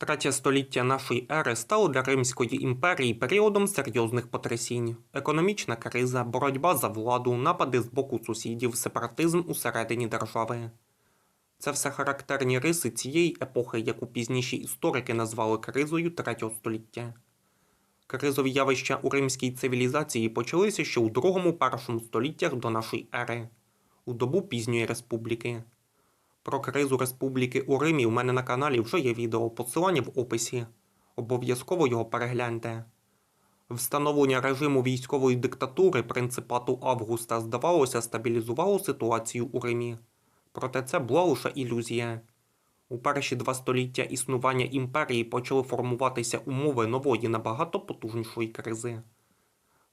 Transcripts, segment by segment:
Третє століття нашої ери стало для Римської імперії періодом серйозних потрясінь: економічна криза, боротьба за владу, напади з боку сусідів, сепаратизм усередині держави. Це все характерні риси цієї епохи, яку пізніші історики назвали кризою третього століття. Кризові явища у римській цивілізації почалися ще у другому-першому століттях до нашої ери, у добу пізньої республіки. Про кризу республіки у Римі у мене на каналі вже є відео, посилання в описі. Обов'язково його перегляньте. Встановлення режиму військової диктатури принципату Августа, здавалося, стабілізувало ситуацію у Римі. Проте це була лише ілюзія. У перші два століття існування імперії почали формуватися умови нової набагато потужнішої кризи.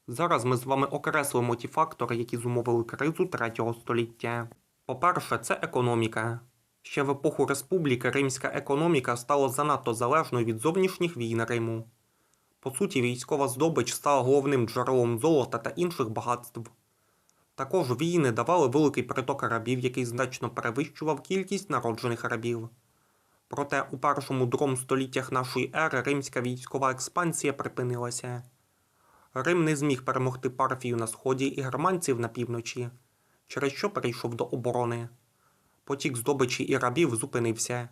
Зараз ми з вами окреслимо ті фактори, які зумовили кризу третього століття. По-перше, це економіка. Ще в епоху республіки римська економіка стала занадто залежною від зовнішніх війн Риму. По суті, військова здобич стала головним джерелом золота та інших багатств. Також війни давали великий приток рабів, який значно перевищував кількість народжених рабів. Проте у першому другому століттях нашої ери римська військова експансія припинилася. Рим не зміг перемогти Парфію на сході і германців на півночі, через що перейшов до оборони. Потік здобичі і рабів зупинився.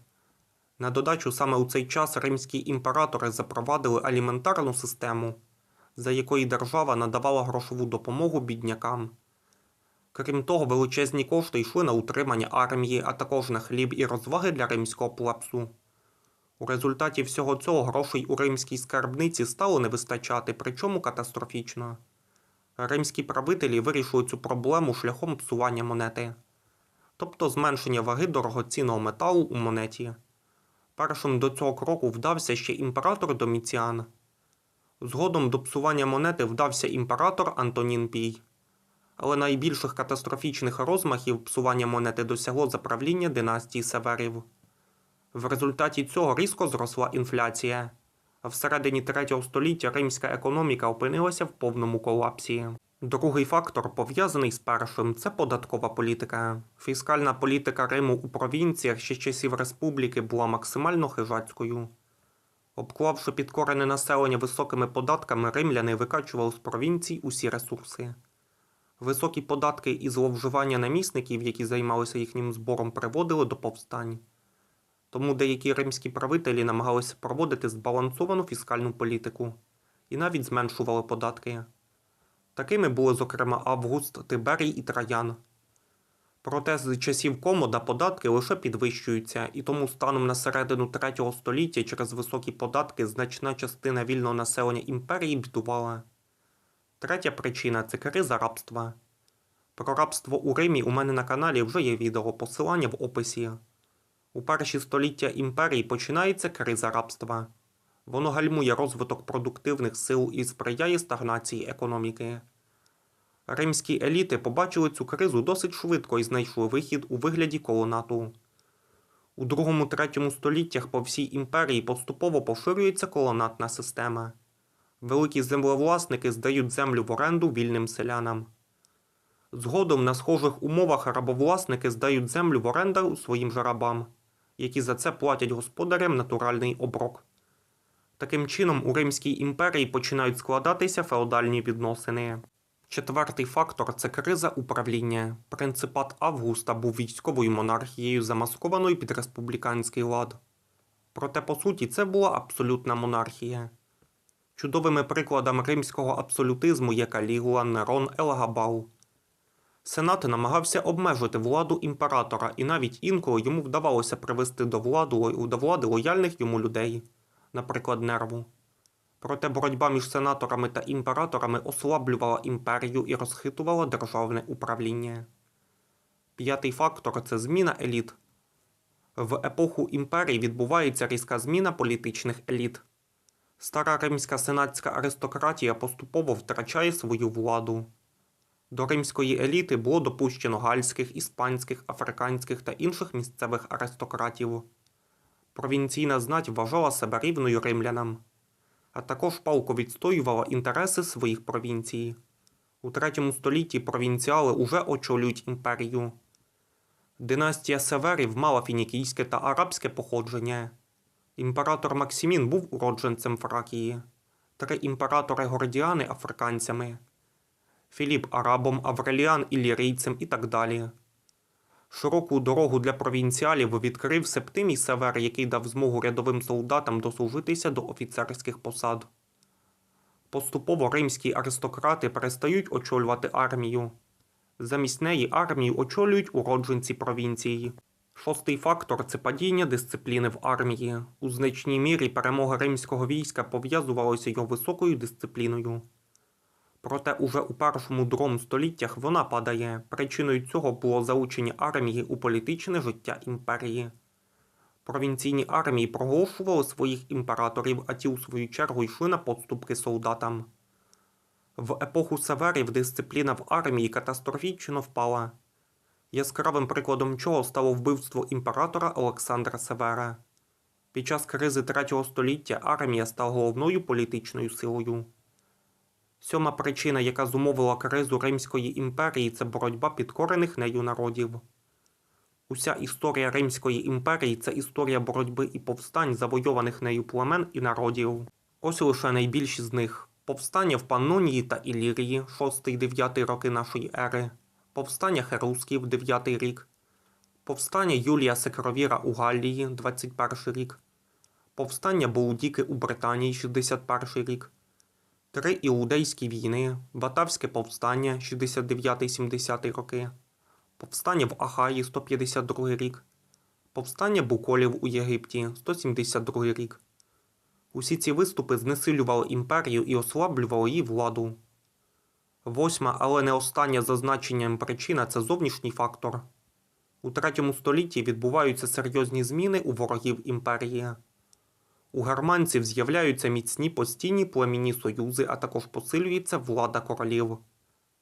На додачу саме у цей час римські імператори запровадили аліментарну систему, за якої держава надавала грошову допомогу біднякам. Крім того, величезні кошти йшли на утримання армії, а також на хліб і розваги для римського плебсу. У результаті всього цього грошей у римській скарбниці стало не вистачати, причому катастрофічно. Римські правителі вирішили цю проблему шляхом псування монети, тобто зменшення ваги дорогоцінного металу у монеті. Першим до цього кроку вдався ще імператор Доміціан. Згодом до псування монети вдався імператор Антонін Пій. Але найбільших катастрофічних розмахів псування монети досягло за правління династії Северів. В результаті цього різко зросла інфляція, всередині третього століття римська економіка опинилася в повному колапсі. Другий фактор, пов'язаний з першим, це податкова політика. Фіскальна політика Риму у провінціях ще часів республіки була максимально хижацькою. Обклавши підкорене населення високими податками, римляни викачували з провінцій усі ресурси. Високі податки і зловживання намісників, які займалися їхнім збором, приводили до повстань. Тому деякі римські правителі намагалися проводити збалансовану фіскальну політику і навіть зменшували податки. Такими були, зокрема, Август, Тиберій і Траян. Проте з часів комода податки лише підвищуються, і тому станом на середину третього століття через високі податки значна частина вільного населення імперії бідувала. Третя причина це криза рабства. Про рабство у Римі у мене на каналі вже є відео, посилання в описі. У перші століття імперії починається криза рабства. Воно гальмує розвиток продуктивних сил і сприяє стагнації економіки. Римські еліти побачили цю кризу досить швидко і знайшли вихід у вигляді колонату. У другому-третьому століттях по всій імперії поступово поширюється колонатна система. Великі землевласники здають землю в оренду вільним селянам. Згодом на схожих умовах рабовласники здають землю в оренду своїм же рабам, які за це платять господарям натуральний оброк. Таким чином, у Римській імперії починають складатися феодальні відносини. Четвертий фактор це криза управління. Принципат Августа був військовою монархією, замаскованою під республіканський лад. Проте, по суті, це була абсолютна монархія. Чудовими прикладами римського абсолютизму є Калігула, Нерон, Елгабал. Сенат намагався обмежити владу імператора, і навіть інколи йому вдавалося привести до влади, до влади лояльних йому людей, наприклад, нерву. Проте боротьба між сенаторами та імператорами ослаблювала імперію і розхитувала державне управління. П'ятий фактор це зміна еліт. В епоху імперії відбувається різка зміна політичних еліт. Стара римська сенатська аристократія поступово втрачає свою владу. До римської еліти було допущено гальських, іспанських, африканських та інших місцевих аристократів. Провінційна знать вважала себе рівною римлянам, а також палко відстоювала інтереси своїх провінцій. У третьому столітті провінціали уже очолюють імперію. Династія Северів мала фінікійське та арабське походження. Імператор Максимін був уродженцем Фракії, три імператори Гордіани африканцями, Філіп арабом, Авреліан ілірійцем і так далі. Широку дорогу для провінціалів відкрив Септимій Север, який дав змогу рядовим солдатам дослужитися до офіцерських посад. Поступово римські аристократи перестають очолювати армію. Замість неї армію очолюють уродженці провінції. Шостий фактор це падіння дисципліни в армії. У значній мірі перемога римського війська пов'язувалася його високою дисципліною. Проте уже у першому другому століттях вона падає. Причиною цього було залучення армії у політичне життя імперії. Провінційні армії проголошували своїх імператорів, а ті, у свою чергу, йшли на подступки солдатам. В епоху Северів дисципліна в армії катастрофічно впала. Яскравим прикладом чого стало вбивство імператора Олександра Севера. Під час кризи третього століття армія стала головною політичною силою. Сьома причина, яка зумовила кризу Римської імперії, це боротьба підкорених нею народів. Уся історія Римської імперії це історія боротьби і повстань, завойованих нею племен і народів. Ось лише найбільші з них: повстання в Паннонії та Ілірії, 6-9 роки нашої ери, повстання Херусків, 9 рік, повстання Юлія Секровіра у Галлії, 21 рік, повстання Боудіки у Британії, 61 рік. Три іудейські війни, Батавське повстання 69-70 роки, повстання в Ахаї 152 рік, повстання Буколів у Єгипті 172 рік. Усі ці виступи знесилювали імперію і ослаблювали її владу. Восьма, але не остання за значенням причина це зовнішній фактор. У третьому столітті відбуваються серйозні зміни у ворогів імперії. У германців з'являються міцні постійні племінні союзи, а також посилюється влада королів.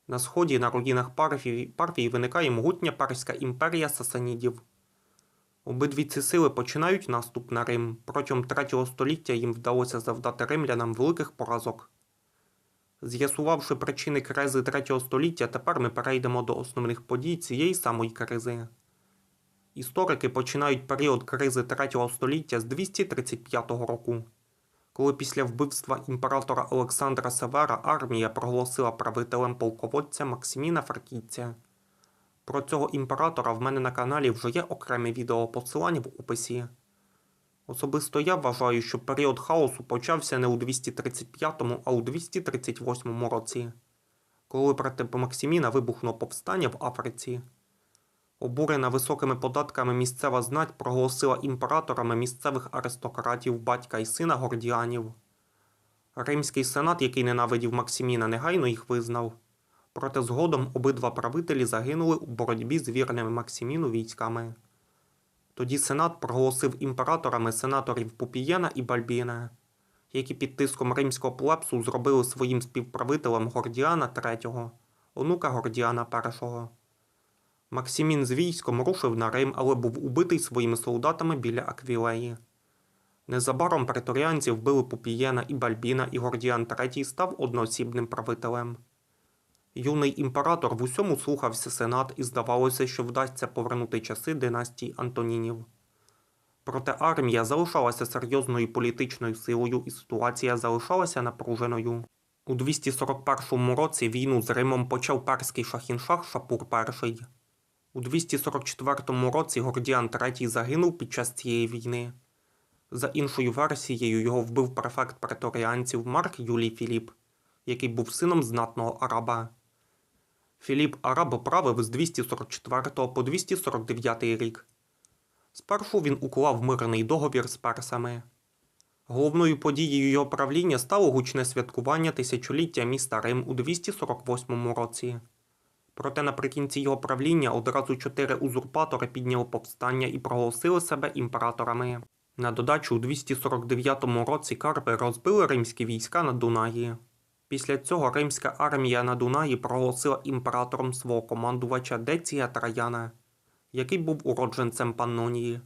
На сході на руїнах Парфії, Парфії виникає могутня Парська імперія сасанідів. Обидві ці сили починають наступ на Рим. Протягом третього століття їм вдалося завдати римлянам великих поразок. З'ясувавши причини кризи третього століття, тепер ми перейдемо до основних подій цієї самої кризи. Історики починають період кризи третього століття з 235 року, коли після вбивства імператора Олександра Севера армія проголосила правителем полководця Максиміна Фракійця. Про цього імператора в мене на каналі вже є окреме відео посилання в описі. Особисто я вважаю, що період хаосу почався не у 235, а у 238 році, коли проти Максиміна вибухнуло повстання в Африці. Обурена високими податками місцева знать проголосила імператорами місцевих аристократів батька і сина гордіанів. Римський сенат, який ненавидів Максиміна, негайно їх визнав. Проте згодом обидва правителі загинули у боротьбі з вірними Максиміну військами. Тоді сенат проголосив імператорами сенаторів Пупієна і Бальбіна, які під тиском римського плебсу зробили своїм співправителем Гордіана III, онука Гордіана I. Максимін з військом рушив на Рим, але був убитий своїми солдатами біля Аквілеї. Незабаром преторіанці вбили Пупієна і Бальбіна, і Гордіан III став одноосібним правителем. Юний імператор в усьому слухався сенат і здавалося, що вдасться повернути часи династії Антонінів. Проте армія залишалася серйозною політичною силою і ситуація залишалася напруженою. У 241 році війну з Римом почав перський шахіншах Шапур І. У 244 році Гордіан III загинув під час цієї війни. За іншою версією, його вбив префект преторіанців Марк Юлій Філіп, який був сином знатного араба. Філіп Араб правив з 244 по 249 рік. Спершу він уклав мирний договір з персами. Головною подією його правління стало гучне святкування тисячоліття міста Рим у 248 році. Проте наприкінці його правління одразу чотири узурпатори підняли повстання і проголосили себе імператорами. На додачу у 249 році Карпи розбили римські війська на Дунаї. Після цього римська армія на Дунаї проголосила імператором свого командувача Деція Траяна, який був уродженцем Паннонії.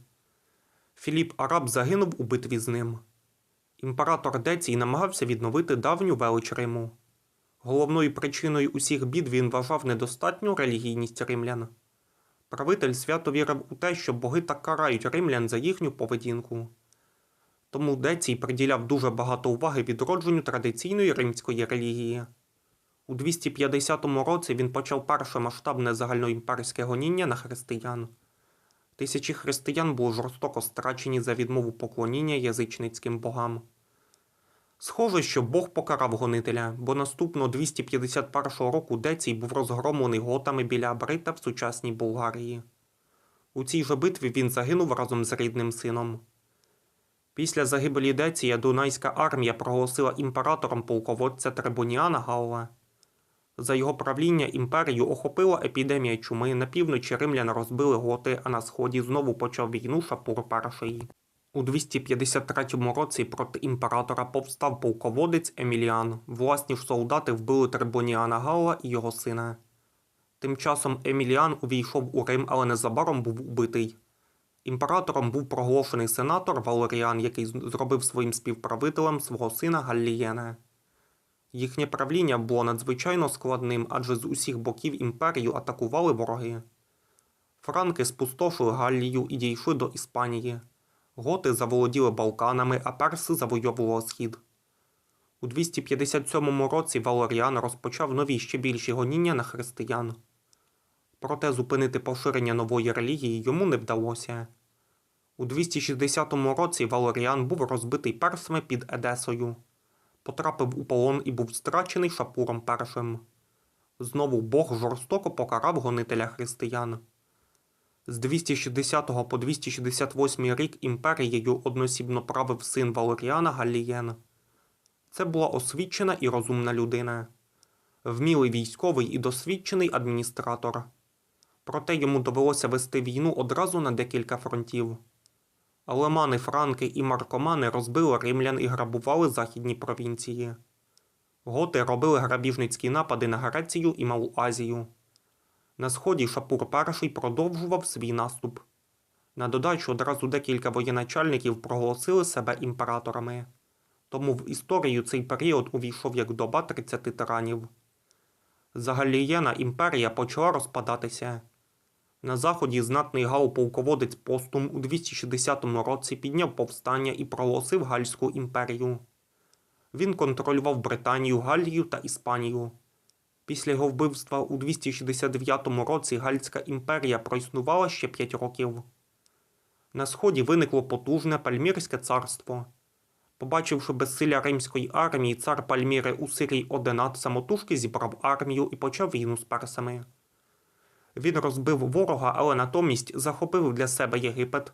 Філіп Араб загинув у битві з ним. Імператор Децій намагався відновити давню велич Риму. Головною причиною усіх бід він вважав недостатню релігійність римлян. Правитель свято вірив у те, що боги так карають римлян за їхню поведінку. Тому Децій приділяв дуже багато уваги відродженню традиційної римської релігії. У 250 році він почав перше масштабне загальноімперське гоніння на християн. Тисячі християн були жорстоко страчені за відмову поклоніння язичницьким богам. Схоже, що Бог покарав гонителя, бо наступного 251 року Децій був розгромлений готами біля Абрита в сучасній Болгарії. У цій же битві він загинув разом з рідним сином. Після загибелі Деція Дунайська армія проголосила імператором полководця Трибуніана Галла. За його правління імперію охопила епідемія чуми, на півночі римлян розбили готи, а на сході знову почав війну Шапур І. У 253 році проти імператора повстав полководець Еміліан. Власні ж солдати вбили Трибуніана Галла і його сина. Тим часом Еміліан увійшов у Рим, але незабаром був убитий. Імператором був проголошений сенатор Валеріан, який зробив своїм співправителем свого сина Галлієна. Їхнє правління було надзвичайно складним, адже з усіх боків імперію атакували вороги. Франки спустошили Галлію і дійшли до Іспанії. Готи заволоділи Балканами, а перси завойовували схід. У 257 році Валеріан розпочав нові ще більші гоніння на християн. Проте зупинити поширення нової релігії йому не вдалося. У 260 році Валеріан був розбитий персами під Едесою, потрапив у полон і був страчений Шапуром І. Знову Бог жорстоко покарав гонителя християн. З 260 по 268 рік імперією односібно правив син Валеріана Галлієн. Це була освічена і розумна людина, вмілий військовий і досвідчений адміністратор. Проте йому довелося вести війну одразу на декілька фронтів. Алемани, франки і маркомани розбили римлян і грабували західні провінції. Готи робили грабіжницькі напади на Грецію і Малу Азію. На сході Шапур І продовжував свій наступ. На додачу одразу декілька воєначальників проголосили себе імператорами. Тому в історію цей період увійшов як доба 30 тиранів. За Галлієна імперія почала розпадатися. На заході знатний гал-полководець Постум у 260 році підняв повстання і проголосив Гальську імперію. Він контролював Британію, Галлію та Іспанію. Після його вбивства у 269 році Гальська імперія проіснувала ще 5 років. На сході виникло потужне Пальмірське царство. Побачивши безсилля римської армії, цар Пальміри у Сирії Оденат самотужки зібрав армію і почав війну з персами. Він розбив ворога, але натомість захопив для себе Єгипет,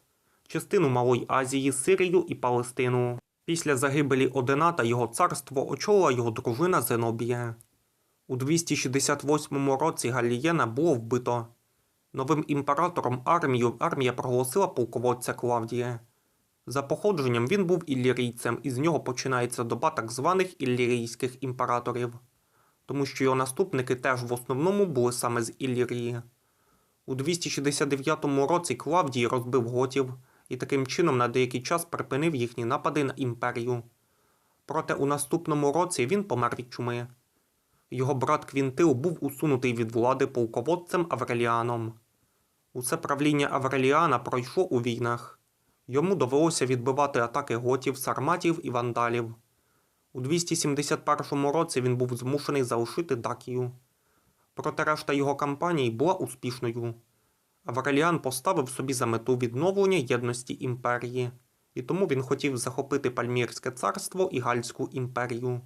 частину Малої Азії, Сирію і Палестину. Після загибелі Одената його царство очолила його дружина Зенобія. У 268 році Галієна було вбито. Новим імператором армію армія проголосила полководця Клавдія. За походженням він був іллірійцем, і з нього починається доба так званих іллірійських імператорів, тому що його наступники теж в основному були саме з Іллірії. У 269 році Клавдій розбив готів і таким чином на деякий час припинив їхні напади на імперію. Проте у наступному році він помер від чуми. Його брат Квінтил був усунутий від влади полководцем Авреліаном. Усе правління Авреліана пройшло у війнах. Йому довелося відбивати атаки готів, сарматів і вандалів. У 271 році він був змушений залишити Дакію. Проте решта його кампаній була успішною. Авреліан поставив собі за мету відновлення єдності імперії, і тому він хотів захопити Пальмірське царство і Гальську імперію.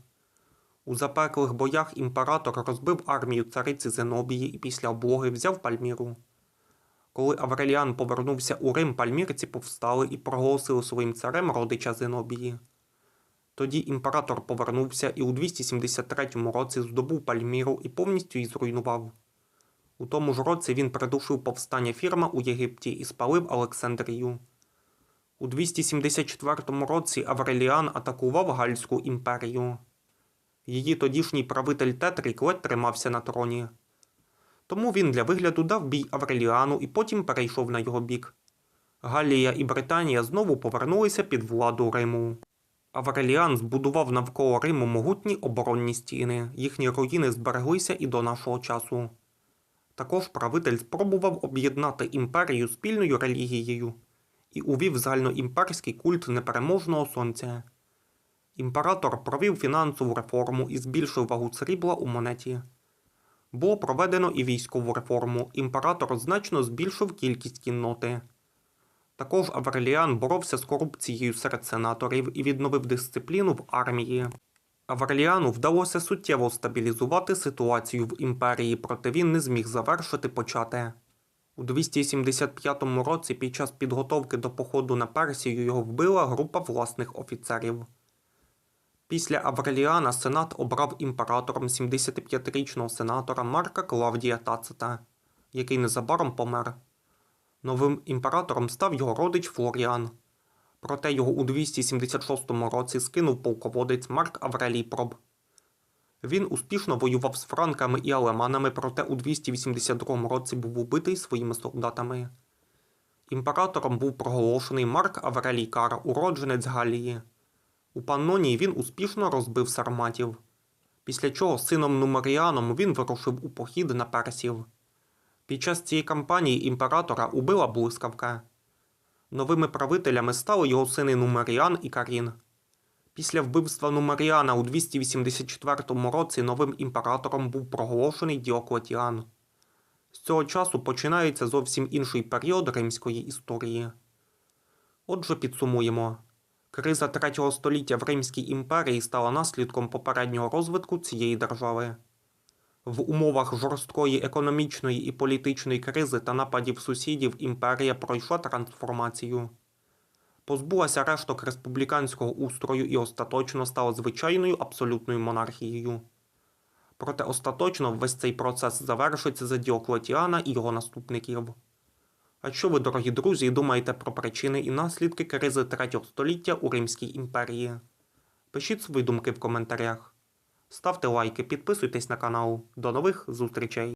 У запеклих боях імператор розбив армію цариці Зенобії і після облоги взяв Пальміру. Коли Авреліан повернувся у Рим, пальмірці повстали і проголосили своїм царем родича Зенобії. Тоді імператор повернувся і у 273 році здобув Пальміру і повністю її зруйнував. У тому ж році він придушив повстання фірма у Єгипті і спалив Олександрію. У 274 році Авреліан атакував Гальську імперію. Її тодішній правитель Тетрік ледь тримався на троні. Тому він для вигляду дав бій Авреліану і потім перейшов на його бік. Галія і Британія знову повернулися під владу Риму. Авреліан збудував навколо Риму могутні оборонні стіни, їхні руїни збереглися і до нашого часу. Також правитель спробував об'єднати імперію спільною релігією і увів загальноімперський культ непереможного сонця. Імператор провів фінансову реформу і збільшив вагу срібла у монеті. Було проведено і військову реформу. Імператор значно збільшив кількість кінноти. Також Авреліан боровся з корупцією серед сенаторів і відновив дисципліну в армії. Авреліану вдалося суттєво стабілізувати ситуацію в імперії, проте він не зміг завершити почате. У 275 році під час підготовки до походу на Персію його вбила група власних офіцерів. Після Авреліана Сенат обрав імператором 75-річного сенатора Марка Клавдія Тацита, який незабаром помер. Новим імператором став його родич Флоріан. Проте його у 276 році скинув полководець Марк Аврелій Проб. Він успішно воював з франками і алеманами, проте у 282 році був убитий своїми солдатами. Імператором був проголошений Марк Аврелій Кара, уродженець Галії. У Паннонії він успішно розбив сарматів, після чого сином Нумеріаном він вирушив у похід на персів. Під час цієї кампанії імператора убила блискавка. Новими правителями стали його сини Нумеріан і Карін. Після вбивства Нумеріана у 284 році новим імператором був проголошений Діоклетіан. З цього часу починається зовсім інший період римської історії. Отже, підсумуємо. Криза третього століття в Римській імперії стала наслідком попереднього розвитку цієї держави. В умовах жорсткої економічної і політичної кризи та нападів сусідів імперія пройшла трансформацію. Позбулася решток республіканського устрою і остаточно стала звичайною абсолютною монархією. Проте остаточно весь цей процес завершиться за Діоклетіана і його наступників. А що ви, дорогі друзі, думаєте про причини і наслідки кризи третього століття у Римській імперії? Пишіть свої думки в коментарях. Ставте лайки, підписуйтесь на канал. До нових зустрічей!